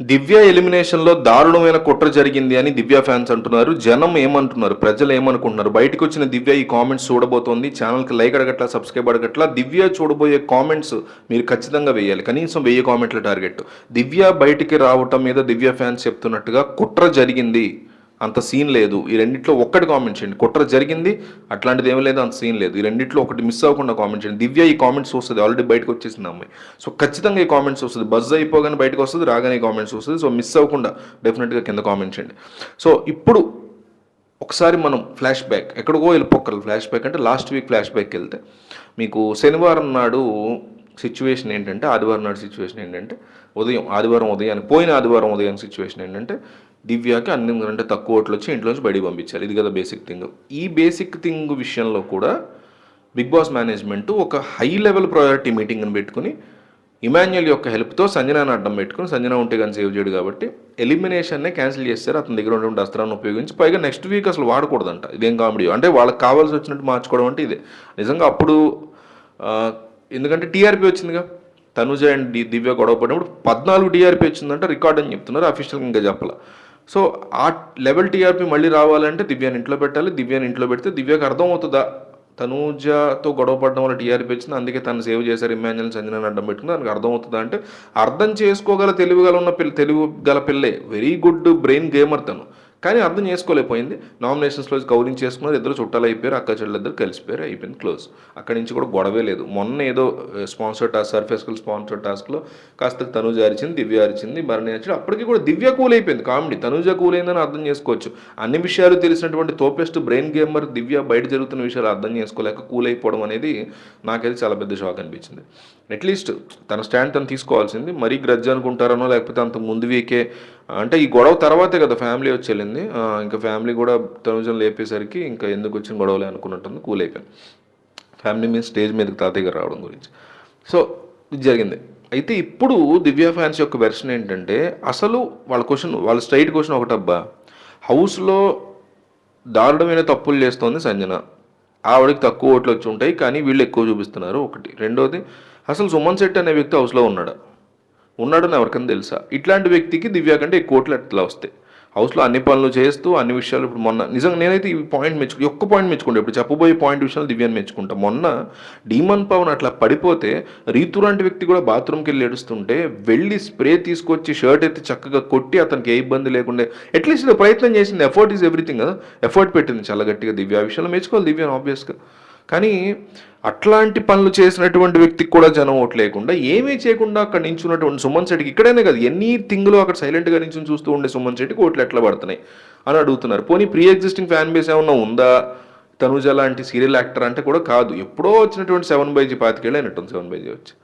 దివ్య ఎలిమినేషన్లో దారుణమైన కుట్ర జరిగింది అని దివ్య ఫ్యాన్స్ అంటున్నారు. జనం ఏమంటున్నారు? ప్రజలు ఏమనుకుంటున్నారు? బయటకు వచ్చిన దివ్య ఈ కామెంట్స్ చూడబోతోంది. ఛానల్కి లైక్ అడగట్ల సబ్స్క్రైబ్ అడగట్ల. దివ్య చూడబోయే కామెంట్స్ మీరు ఖచ్చితంగా వేయాలి. కనీసం వెయ్యి కామెంట్ల టార్గెట్. దివ్య బయటికి రావటం మీద దివ్య ఫ్యాన్స్ చెప్తున్నట్టుగా కుట్ర జరిగింది. అంత సీన్ లేదు. ఈ రెండిట్లో ఒక్కటి కామెంట్ చేయండి. కుట్ర జరిగింది అట్లాంటిది ఏమీ లేదు అంత సీన్ లేదు. ఈ రెండిట్లో ఒకటి మిస్ అవ్వకుండా కామెంట్ చేయండి. దివ్య ఈ కామెంట్స్ వస్తుంది ఆల్రెడీ బయటకు వచ్చేసింది అమ్మాయి. సో ఖచ్చితంగా ఈ కామెంట్స్ వస్తుంది. బజ్ అయిపోగానే బయటకు వస్తుంది రాగానే ఈ కామెంట్స్ వస్తుంది. సో మిస్ అవ్వకుండా డెఫినెట్గా కింద కామెంట్ చేయండి. సో ఇప్పుడు ఒకసారి మనం ఫ్లాష్ బ్యాక్ ఎక్కడికో వెళ్ళిపోకరు ఫ్లాష్ బ్యాక్ అంటే లాస్ట్ వీక్ ఫ్లాష్ బ్యాక్ వెళ్తే మీకు శనివారం నాడు సిచ్యువేషన్ ఏంటంటే ఆదివారం నాడు సిచ్యువేషన్ ఏంటంటే ఉదయం ఆదివారం ఉదయాన్ని పోయిన ఆదివారం ఉదయం సిచ్యువేషన్ ఏంటంటే దివ్యాకి అన్ని అంటే తక్కువ ఓట్లు వచ్చి ఇంట్లోంచి బయటికి పంపించారు ఇది కదా బేసిక్ థింగ్ ఈ బేసిక్ థింగ్ విషయంలో కూడా బిగ్ బాస్ మేనేజ్మెంట్ ఒక హై లెవెల్ ప్రయారిటీ మీటింగ్ని పెట్టుకుని ఇమాన్యుయల్ యొక్క హెల్ప్తో సంజనాన్ని అడ్డం పెట్టుకుని సంజన ఉంటే కానీ సేవ్ చేయడు కాబట్టి ఎలిమినేషన్నే క్యాన్సిల్ చేస్తారు. అతని దగ్గర ఉన్నటువంటి అస్త్రాన్ని ఉపయోగించి పైగా నెక్స్ట్ వీక్ అసలు వాడకూడదంట. ఇదేం కామెడీ అంటే వాళ్ళకి కావాల్సి వచ్చినట్టు మార్చుకోవడం అంటే ఇదే. నిజంగా అప్పుడు ఎందుకంటే టీఆర్పీ వచ్చిందిగా. తనుజ అండ్ దివ్య గొడవ పడినప్పుడు పద్నాలుగు టీఆర్పీ వచ్చిందంటే రికార్డ్ అని చెప్తున్నారు అఫీషియల్గా ఇంకా చెప్పాల. సో ఆ లెవెల్ టీఆర్పీ మళ్ళీ రావాలంటే దివ్యాని ఇంట్లో పెట్టాలి దివ్యాని ఇంట్లో పెడితే దివ్యకు అర్థం అవుతుందా తనూజతో గొడవ పడడం వల్ల టీఆర్పీ వచ్చింది అందుకే తను సేవ్ చేశారు ఇమాన్యుల్ సంజనని అడ్డం పెట్టుకుని దానికి అర్థమవుతుందా అంటే అర్థం చేసుకోగల తెలివి గల ఉన్న పిల్ల తెలివి గల పిల్లే. వెరీ గుడ్ బ్రెయిన్ గేమర్ తను. కానీ అర్థం చేసుకోలేకపోయింది. నామినేషన్స్లో కౌరింగ్ చేసుకున్నారు ఇద్దరు చుట్టాలు అయిపోయారు అక్క చెల్లెలు ఇద్దరు కలిసిపోయారు అయిపోయింది క్లోజ్ అక్కడి నుంచి కూడా గొడవే లేదు. మొన్న ఏదో స్పాన్సర్ టాస్క్ సర్ఫేస్కల్ స్పాన్సర్ టాస్క్లో కాస్త తనుజ అరిచింది దివ్య అరిచింది భరణి అరిచింది. అప్పటికి కూడా దివ్య కూల్ అయిపోయింది. కామెడీ తనుజ కూల్ అయిందని అర్థం చేసుకోవచ్చు. అన్ని విషయాలు తెలిసినటువంటి తోపెస్ట్ బ్రెయిన్ గేమర్ దివ్య బయట జరుగుతున్న విషయాలు అర్థం చేసుకోలేక కూల్ అయిపోవడం అనేది నాకైతే చాలా పెద్ద షాక్ అనిపించింది. అట్లీస్ట్ తన స్టాండ్ తను తీసుకోవాల్సింది. మరీ గ్రజ్ అనుకుంటారనో లేకపోతే అంత ముందు వీకే అంటే ఈ గొడవ తర్వాతే కదా ఫ్యామిలీ వచ్చి వెళ్ళింది. ఇంకా ఫ్యామిలీ కూడా తనుజం లేపేసరికి ఇంకా ఎందుకు వచ్చిన గొడవలే అనుకున్నట్టుంది కూల్ అయిపోయింది ఫ్యామిలీ మీద స్టేజ్ మీదకి తాతయ్య గారు రావడం గురించి. సో ఇది జరిగింది. అయితే ఇప్పుడు దివ్య ఫ్యాన్స్ యొక్క వెర్షన్ ఏంటంటే అసలు వాళ్ళ క్వశ్చన్ వాళ్ళ స్ట్రైట్ క్వశ్చన్ ఒకటబ్బా హౌస్లో దారుణమైన తప్పులు చేస్తోంది సంజన. ఆవిడకి తక్కువ ఓట్లు వచ్చి ఉంటాయి కానీ వీళ్ళు ఎక్కువ చూపిస్తున్నారు. ఒకటి. రెండోది అసలు సుమన్ శెట్టి అనే వ్యక్తి హౌస్లో ఉన్నాడు? ఉన్నాడని ఎవరికైనా తెలుసా? ఇట్లాంటి వ్యక్తికి దివ్య కంటే కోట్లు ఎట్లా వస్తాయి? హౌస్లో అన్ని పనులు చేస్తూ అన్ని విషయాలు ఇప్పుడు మొన్న నిజంగా నేనైతే ఈ పాయింట్ మెచ్చుకు ఒక్క పాయింట్ మెచ్చుకుంటా. ఇప్పుడు చెప్పబోయే పాయింట్ విషయాలు దివ్యాన్ని మెచ్చుకుంటా. మొన్న డీమన్ పవన్ అట్లా పడిపోతే రీతు లాంటి వ్యక్తి కూడా బాత్రూమ్కి వెళ్ళి ఏడుస్తుంటే వెళ్ళి స్ప్రే తీసుకొచ్చి షర్ట్ ఎత్తి చక్కగా కొట్టి అతనికి ఏ ఇబ్బంది లేకుండా అట్లీస్ట్ ప్రయత్నం చేసింది. ఎఫర్ట్ ఈజ్ ఎవ్రీథింగ్ కదా. ఎఫర్ట్ పెట్టింది. చాలా గట్టిగా దివ్య. విషయంలో మెచ్చుకోవాలి దివ్యాని ఆబ్వియస్గా కానీ అట్లాంటి పనులు చేసినటువంటి వ్యక్తికి కూడా జనం ఓటు లేకుండా ఏమీ చేయకుండా అక్కడ నించున్నటువంటి సుమన్ శెట్టికి ఇక్కడైనా కాదు ఎన్ని థింగ్లో అక్కడ సైలెంట్గా నించుని చూస్తూ ఉండే సుమన్ శెట్టికి ఓట్లు ఎట్లా పడుతున్నాయి అని అడుగుతున్నారు. పోనీ ప్రీ ఎగ్జిస్టింగ్ ఫ్యాన్ బేస్ ఏమన్నా ఉందా? తనుజ లాంటి సీరియల్ యాక్టర్ అంటే కూడా కాదు. ఎప్పుడో వచ్చినటువంటి సెవెన్ బైజీ పాతికేళ్ళు అయినట్టుంది సెవెన్ బైజీ వచ్చి.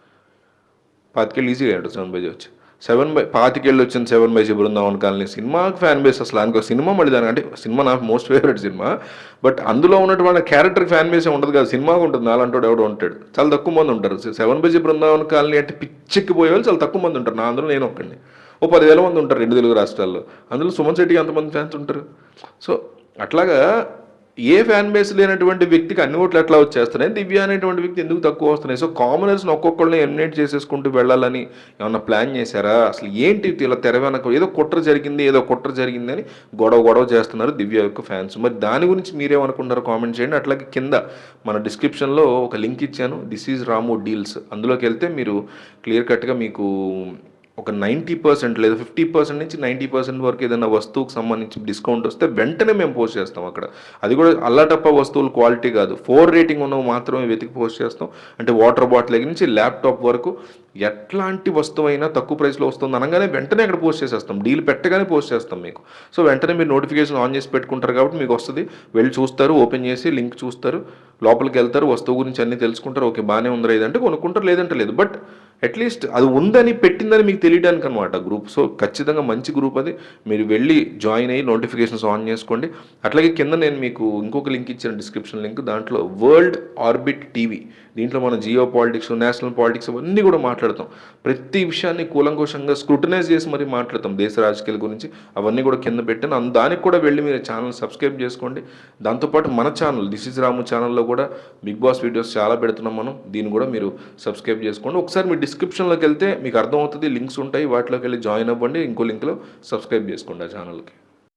పాతికేళ్ళు ఈజీగా అయినట్టు సెవెన్ బైజీ వచ్చి. సెవెన్ బై పాతికేళ్ళు వచ్చిన seven by G Brindavan Colony cinema fan base అసలు అనుకో సినిమా మళ్ళీ దాని అంటే సినిమా నా మోస్ట్ ఫేవరెట్ సినిమా. బట్ అందులో ఉన్నటువంటి క్యారెక్టర్ ఫ్యాన్ బేస్ ఉండదు కదా సినిమాకు ఉంటుంది నాలంటోడు ఎవడో ఉంటాడు. చాలా తక్కువ మంది ఉంటారు. సెవెన్ బైజీ బృందావన్ కాలనీ అంటే పిచ్చెక్కిపోయే వాళ్ళు చాలా తక్కువ మంది ఉంటారు. నా అందులో నేను ఒక్కడిని. ఓ పదివేల మంది ఉంటారు రెండు తెలుగు రాష్ట్రాల్లో. అందులో సుమన్ శెట్టికి ఎంతమంది ఫ్యాన్స్ ఉంటారు? సో అట్లాగా ఏ ఫ్యాన్ బేస్ లేనటువంటి వ్యక్తికి అన్ని ఓట్లు ఎట్లా వచ్చేస్తున్నాయి? దివ్య అనేటువంటి వ్యక్తి ఎందుకు తక్కువ వస్తున్నాయి? సో కామనర్స్ని ఒక్కొక్కరిని ఎలిమినేట్ చేసేసుకుంటూ వెళ్ళాలని ఏమన్నా ప్లాన్ చేశారా? అసలు ఏంటి ఇలా తెర వెనక ఏదో కుట్ర జరిగింది ఏదో కుట్ర జరిగింది అని గొడవ గొడవ చేస్తున్నారు దివ్య యొక్క ఫ్యాన్స్ మరి దాని గురించి మీరేమనుకుంటారో కామెంట్ చేయండి. అట్లాగే కింద మన డిస్క్రిప్షన్లో ఒక లింక్ ఇచ్చాను. దిస్ ఈజ్ రాము డీల్స్ అందులోకి వెళ్తే మీరు క్లియర్ కట్గా మీకు ఒక నైంటీ పర్సెంట్ లేదా ఫిఫ్టీ పర్సెంట్ నుంచి నైంటీ పర్సెంట్ వరకు ఏదైనా వస్తువుకు సంబంధించి డిస్కౌంట్ వస్తే వెంటనే మేము పోస్ట్ చేస్తాం అక్కడ. అది కూడా అల్లాటప్ప వస్తువులు క్వాలిటీ కాదు. ఫోర్ రేటింగ్ ఉన్నవి మాత్రమే వెతికి పోస్ట్ చేస్తాం. అంటే వాటర్ బాటిల్ దగ్గర నుంచి ల్యాప్టాప్ వరకు ఎట్లాంటి వస్తువు అయినా తక్కువ ప్రైస్లో వస్తుంది అనగానే వెంటనే అక్కడ పోస్ట్ చేసేస్తాం. డీల్ పెట్టగానే పోస్ట్ చేస్తాం మీకు. సో వెంటనే మీరు నోటిఫికేషన్ ఆన్ చేసి పెట్టుకుంటారు కాబట్టి మీకు వస్తుంది. వెళ్ళి చూస్తారు ఓపెన్ చేసి లింక్ చూస్తారు లోపలికి వెళ్తారు వస్తువు గురించి అన్నీ తెలుసుకుంటారు. ఓకే బాగానే ఉందా ఇదంటే కొనుక్కుంటారు లేదంటే లేదు. బట్ అట్లీస్ట్ అది ఉందని పెట్టిందని మీకు తెలియడానికి అనమాట గ్రూప్ సో ఖచ్చితంగా మంచి గ్రూప్ అది. మీరు వెళ్ళి జాయిన్ అయ్యి నోటిఫికేషన్స్ ఆన్ చేసుకోండి. అట్లాగే కింద నేను మీకు ఇంకొక లింక్ ఇచ్చిన డిస్క్రిప్షన్ లింక్ దాంట్లో వరల్డ్ ఆర్బిట్ టీవీ దీంట్లో మనం జియో పాలిటిక్స్ నేషనల్ పాలిటిక్స్ అవన్నీ కూడా మాట్లాడతాం. ప్రతి విషయాన్ని కూలంకోశంగా స్క్రూటనైజ్ చేసి మరి మాట్లాడతాం దేశ రాజకీయాల గురించి. అవన్నీ కూడా కింద పెట్టాను. అందు దానికి కూడా వెళ్ళి మీరు ఛానల్ సబ్స్క్రైబ్ చేసుకోండి. దాంతోపాటు మన ఛానల్ దిస్ ఇస్ రాము ఛానల్లో కూడా బిగ్ బాస్ వీడియోస్ చాలా పెడుతున్నాం మనం. దీన్ని కూడా మీరు సబ్స్క్రైబ్ చేసుకోండి. ఒకసారి మీరు డిస్క్రిప్షన్లోకి వెళ్తే మీకు అర్థమవుతుంది లింక్స్ ఉంటాయి వాటిలోకి వెళ్ళి జాయిన్ అవ్వండి ఇంకో లింక్లో సబ్స్క్రైబ్ చేసుకోండి ఆ ఛానల్కి